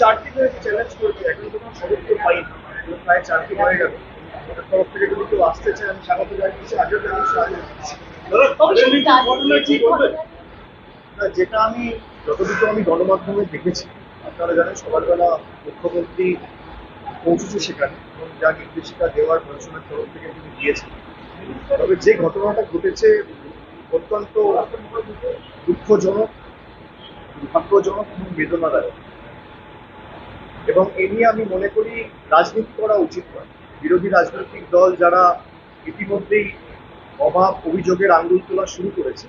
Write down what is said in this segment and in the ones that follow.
চারটি চ্যালেঞ্জ করছি এখন তো কোনো খবর তো পাই প্রায় চারটি হয়ে গেল। ওটার তরফ থেকে যদি কেউ আসতে চায় স্বাগত জানিয়েছি আগেও জানিয়েছি আগেও জানিয়েছি। অবশ্যই রাজনীতি না, যেটা আমি যতটুকু আমি গণমাধ্যমে দেখেছি আপনারা জানেন সকালবেলা মুখ্যমন্ত্রী পৌঁছেছে সেখানে এবং যা নির্দেশিকা দেওয়ার প্রশাসনের তরফ থেকে তিনি দিয়েছেন। তবে যে ঘটনাটা ঘটেছে অত্যন্ত দুঃখজনক দুর্ভাগ্যজনক এবং বেদনাদায়ক। এবং এ নিয়ে আমি মনে করি রাজনীতি করা উচিত নয়। বিরোধী রাজনৈতিক দল যারা ইতিমধ্যেই অভাব অভিযোগের আঙ্গুল তোলা শুরু করেছে,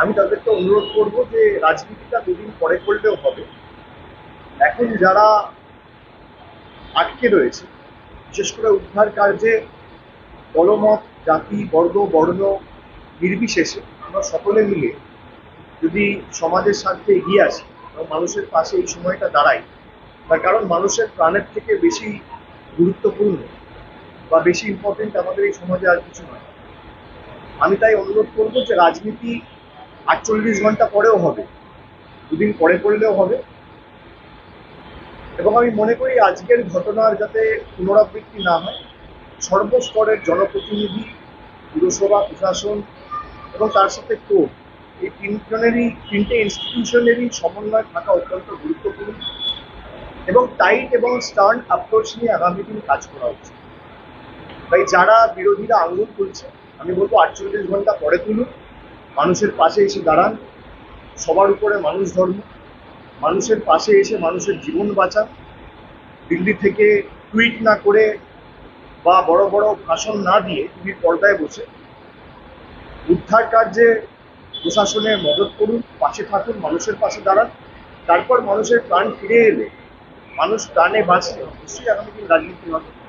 আমি তাদেরকে অনুরোধ করব যে রাজনীতিটা দুদিন পরে করলেও হবে। এখন যারা আটকে রয়েছে, বিশেষ করে উদ্ধার কার্যে দলমত জাতি, বর্গ, বর্ণ, নির্বিশেষে আমরা সকলে মিলে যদি সমাজের স্বার্থে এগিয়ে আসি, এবং মানুষের পাশে এই সময়টা দাঁড়াই, তার কারণ মানুষের প্রাণের থেকে বেশি গুরুত্বপূর্ণ বা বেশি ইম্পর্টেন্ট আমাদের এই সমাজে আর কিছু নয়। আমি তাই অনুরোধ করব যে রাজনীতি আটচল্লিশ ঘণ্টা পরেও হবে, দুদিন পরে করলেও হবে। এবং আমি মনে করি আজকের ঘটনার যাতে পুনরাবৃত্তি না হয়, সর্বস্তরের জনপ্রতিনিধি, পুরসভা, প্রশাসন এবং তার সাথে কোর্ট এই তিনজনেরই, তিনটে ইনস্টিটিউশনেরই সমন্বয় থাকা অত্যন্ত গুরুত্বপূর্ণ এবং টাইট এবং স্টার্ন অ্যাপ্রোচ নিয়ে আগামী দিন কাজ করা উচিত। তাই যারা বিরোধীরা আঙ্গুল তুলছে, আমি বলব আটচল্লিশ ঘণ্টা পরে তুলুন, মানুষের পাশে এসে দাঁড়ান, সবার উপরে মানুষ ধর্ম, মানুষের পাশে এসে মানুষের জীবন বাঁচান, দিল্লি থেকে টুইট না করে বা বড় বড় ভাষণ না দিয়ে টিভির পর্দায় বসে, উদ্ধার কার্যে প্রশাসনের মদত করুন, পাশে থাকুন, মানুষের পাশে দাঁড়ান। তারপর মানুষের প্রাণ ফিরে এলে মানুষ প্রাণে বাঁচলে। অবশ্যই আগামী দিন রাজনীতি হবে।